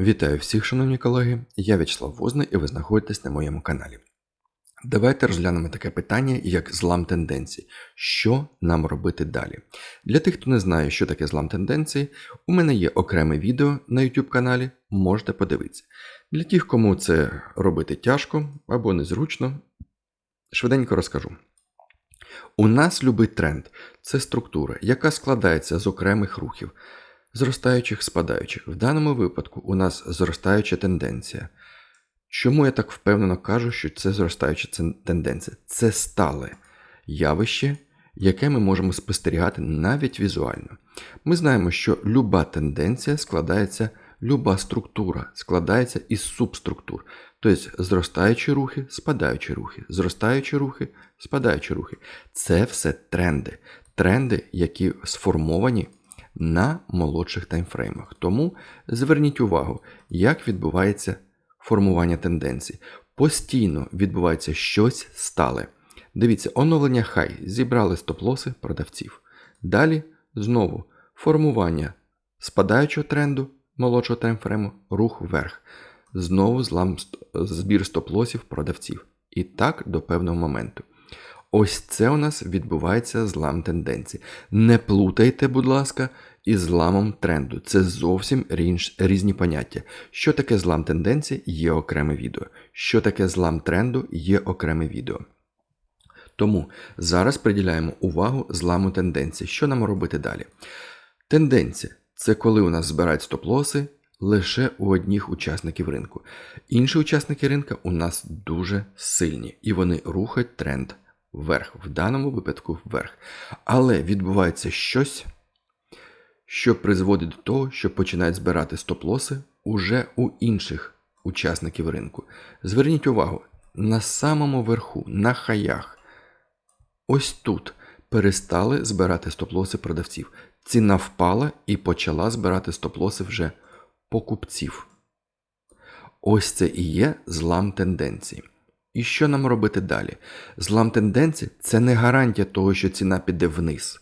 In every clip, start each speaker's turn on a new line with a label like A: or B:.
A: Вітаю всіх, шановні колеги. Я В'ячеслав Возний і ви знаходитесь на моєму каналі. Давайте розглянемо таке питання, як злам тенденцій. Що нам робити далі? Для тих, хто не знає, що таке злам тенденцій, у мене є окреме відео на YouTube каналі, можете подивитися. Для тих, кому це робити тяжко або незручно, швиденько розкажу. У нас любий тренд це структура, яка складається з окремих рухів зростаючих, спадаючих. В даному випадку у нас зростаюча тенденція. Чому я так впевнено кажу, що це зростаюча тенденція? Це стале явище, яке ми можемо спостерігати навіть візуально. Ми знаємо, що люба тенденція складається, люба структура складається із субструктур. Тобто зростаючі рухи, спадаючі рухи, зростаючі рухи, спадаючі рухи. Це все тренди. Тренди, які сформовані на молодших таймфреймах. Тому зверніть увагу, як відбувається формування тенденцій. Постійно відбувається щось стале. Дивіться, оновлення хай зібрали стоп-лоси продавців. Далі знову формування спадаючого тренду молодшого таймфрейму, рух вверх. Знову злам, збір стоп-лосів продавців. І так до певного моменту. Ось це у нас відбувається злам тенденції. Не плутайте, будь ласка, із зламом тренду. Це зовсім різні поняття. Що таке злам тенденції, є окреме відео. Що таке злам тренду, є окреме відео. Тому зараз приділяємо увагу зламу тенденції. Що нам робити далі? Тенденція це коли у нас збирають стоп-лоси лише у одних учасників ринку. Інші учасники ринку у нас дуже сильні і вони рухають тренд вверх, в даному випадку вверх. Але відбувається щось, що призводить до того, що починають збирати стоп-лоси уже у інших учасників ринку. Зверніть увагу, на самому верху, на хаях, ось тут перестали збирати стоп-лоси продавців. Ціна впала і почала збирати стоп-лоси вже покупців. Ось це і є злам тенденції. І що нам робити далі? Злам тенденції це не гарантія того, що ціна піде вниз.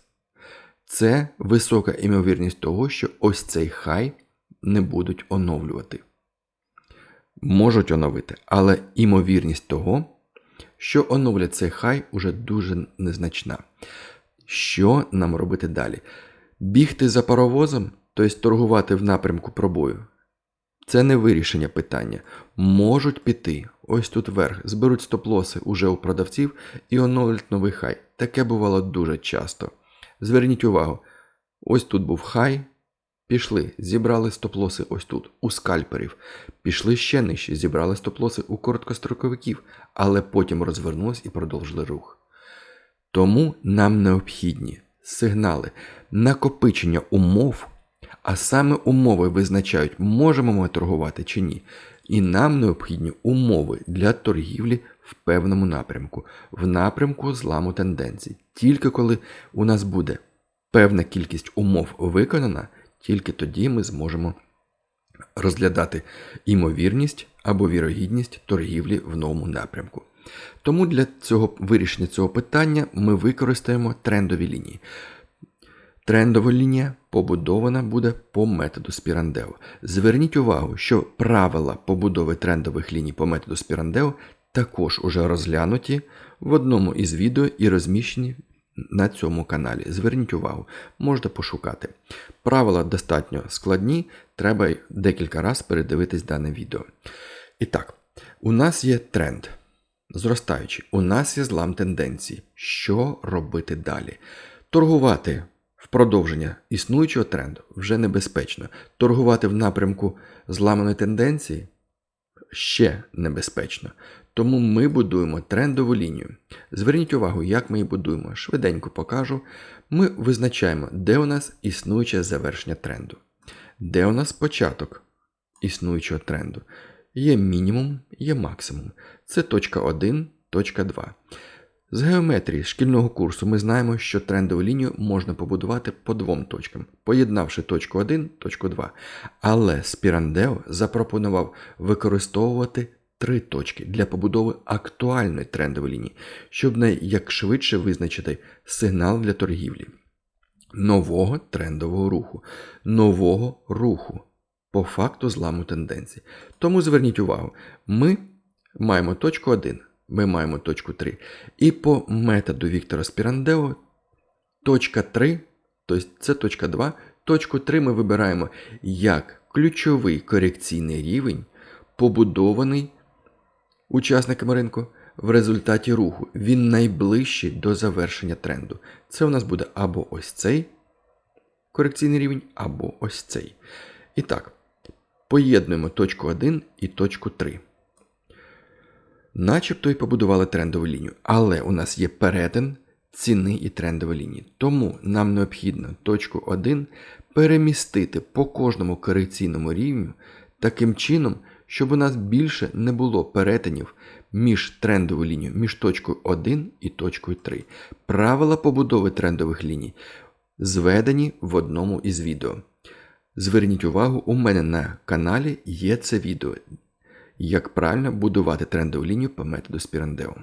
A: Це висока імовірність того, що ось цей хай не будуть оновлювати. Можуть оновити, але імовірність того, що оновлять цей хай, уже дуже незначна. Що нам робити далі? Бігти за паровозом, тобто торгувати в напрямку пробою. Це не вирішення питання. Можуть піти. Ось тут вверх. Зберуть стоп-лоси уже у продавців і оновлять новий хай. Таке бувало дуже часто. Зверніть увагу, ось тут був хай. Пішли, зібрали стоп-лоси ось тут, у скальперів. Пішли ще нижче, зібрали стоп-лоси у короткостроковиків, але потім розвернулись і продовжили рух. Тому нам необхідні сигнали накопичення умов. А саме умови визначають, можемо ми торгувати чи ні. І нам необхідні умови для торгівлі в певному напрямку, в напрямку зламу тенденцій. Тільки коли у нас буде певна кількість умов виконана, тільки тоді ми зможемо розглядати імовірність або вірогідність торгівлі в новому напрямку. Тому для цього вирішення цього питання ми використаємо трендові лінії. Трендова лінія побудована буде по методу Спірандео. Зверніть увагу, що правила побудови трендових ліній по методу Спірандео також уже розглянуті в одному із відео і розміщені на цьому каналі. Зверніть увагу, можете пошукати. Правила достатньо складні, треба декілька разів передивитись дане відео. І так, у нас є тренд. Зростаючий, у нас є злам тенденції. Що робити далі? Торгувати продовження існуючого тренду вже небезпечно. Торгувати в напрямку зламаної тенденції ще небезпечно. Тому ми будуємо трендову лінію. Зверніть увагу, як ми її будуємо. Швиденько покажу. Ми визначаємо, де у нас існуюче завершення тренду. Де у нас початок існуючого тренду. Є мінімум, є максимум. Це точка 1, точка 2. З геометрії шкільного курсу ми знаємо, що трендову лінію можна побудувати по двом точкам, поєднавши точку 1, точку 2. Але Спірандео запропонував використовувати три точки для побудови актуальної трендової лінії, щоб найякшвидше визначити сигнал для торгівлі, нового трендового руху, нового руху. по факту зламу тенденцій. Тому зверніть увагу, ми маємо точку 1, ми маємо точку 3. І по методу Віктора Спірандео точка 3, тобто це точка 2, точку 3 ми вибираємо як ключовий корекційний рівень, побудований учасниками ринку в результаті руху. Він найближчий до завершення тренду. Це у нас буде або ось цей корекційний рівень, або ось цей. І так, поєднуємо точку 1 і точку 3. Начебто і побудували трендову лінію, але у нас є перетин ціни і трендової лінії. Тому нам необхідно точку 1 перемістити по кожному корекційному рівню таким чином, щоб у нас більше не було перетинів між трендовою лінією, між точкою 1 і точкою 3. Правила побудови трендових ліній зведені в одному із відео. Зверніть увагу, у мене на каналі є це відео, як правильно будувати трендову лінію по методу Спірандео.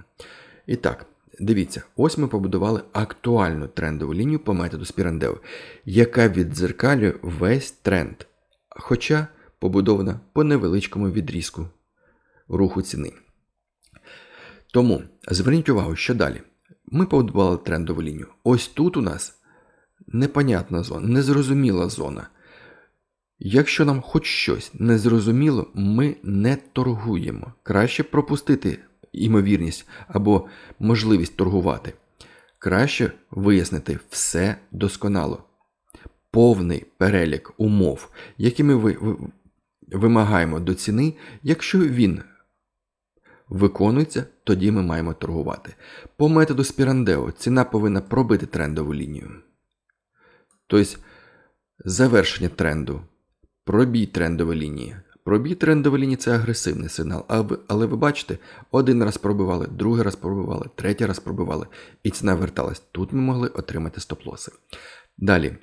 A: І так, дивіться, ось ми побудували актуальну трендову лінію по методу Спірандео, яка віддзеркалює весь тренд, хоча побудована по невеличкому відрізку руху ціни. Тому зверніть увагу, що далі. Ми побудували трендову лінію. Ось тут у нас непонятна зона, незрозуміла зона. Якщо нам хоч щось незрозуміло, ми не торгуємо. Краще пропустити імовірність або можливість торгувати. Краще вияснити все досконало. Повний перелік умов, які ми ви- ви- вимагаємо до ціни, якщо він виконується, тоді ми маємо торгувати. По методу Спірандео ціна повинна пробити трендову лінію. Тобто завершення тренду, пробій трендової лінії. Пробій трендової лінії це агресивний сигнал. Але ви бачите, один раз пробивали, другий раз пробивали, третій раз пробивали, і ціна верталась. Тут ми могли отримати стоп-лоси. Далі.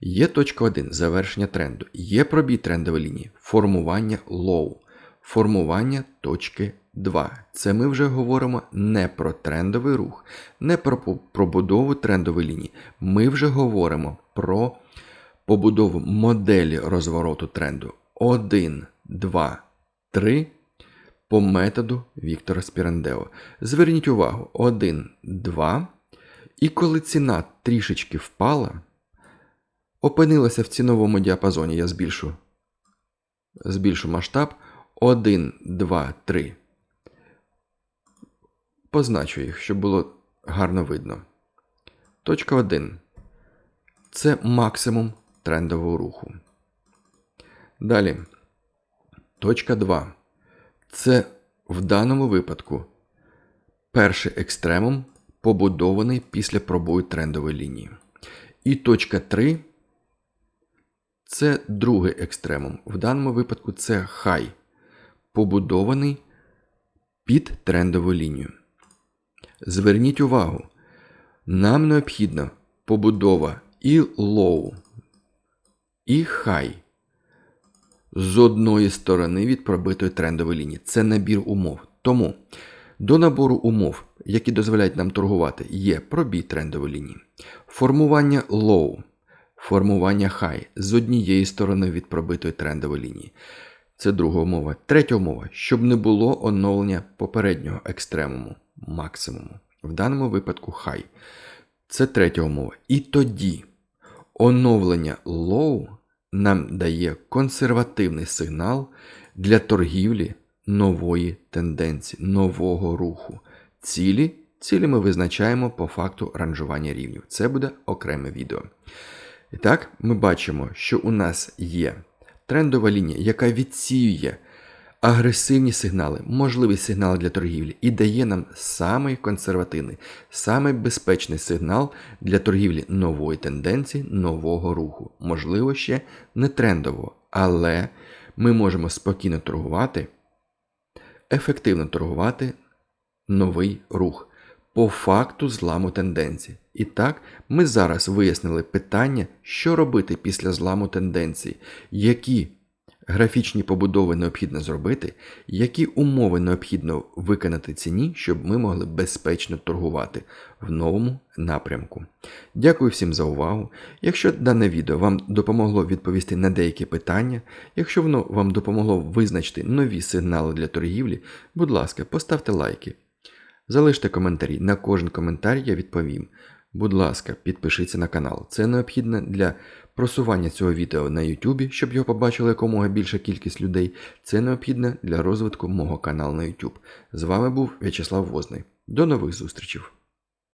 A: Є точка 1 завершення тренду. Є пробій трендової лінії, формування лоу, формування точки 2. Це ми вже говоримо не про трендовий рух, не про пробудову трендової лінії. Ми вже говоримо про побудову моделі розвороту тренду 1, 2, 3 по методу Віктора Спірандео. Зверніть увагу, 1, 2. І коли ціна трішечки впала, опинилася в ціновому діапазоні, я збільшу, збільшу масштаб 1, 2, 3. Позначу їх, щоб було гарно видно. Точка 1. Це максимум трендового руху. Далі. Точка 2. Це в даному випадку перший екстремум, побудований після пробою трендової лінії. І точка 3 це другий екстремум. В даному випадку це хай, побудований під трендову лінію. Зверніть увагу, нам необхідна побудова і лоу, і хай з одної сторони від пробитої трендової лінії. Це набір умов. Тому до набору умов, які дозволяють нам торгувати, є пробій трендової лінії, формування лоу, формування хай з однієї сторони від пробитої трендової лінії. Це друга умова. Третя умова, щоб не було оновлення попереднього екстремуму, максимуму. В даному випадку хай. Це третя умова. І тоді оновлення лоу нам дає консервативний сигнал для торгівлі нової тенденції, нового руху. Цілі. Цілі ми визначаємо по факту ранжування рівнів. Це буде окреме відео. І так, ми бачимо, що у нас є трендова лінія, яка відсіює агресивні сигнали, можливі сигнали для торгівлі, і дає нам самий консервативний, самий безпечний сигнал для торгівлі нової тенденції, нового руху. Можливо, ще не трендового, але ми можемо спокійно торгувати, ефективно торгувати новий рух по факту зламу тенденції. І так, ми зараз вияснили питання, що робити після зламу тенденції, які графічні побудови необхідно зробити, які умови необхідно виконати ціні, щоб ми могли безпечно торгувати в новому напрямку. Дякую всім за увагу. Якщо дане відео вам допомогло відповісти на деякі питання, якщо воно вам допомогло визначити нові сигнали для торгівлі, будь ласка, поставте лайки. Залиште коментарі. На кожен коментар я відповім. Будь ласка, підпишіться на канал. Це необхідно для просування цього відео на YouTube, щоб його побачила якомога більша кількість людей. Це необхідно для розвитку мого каналу на YouTube. З вами був В'ячеслав Возний. До нових зустрічей!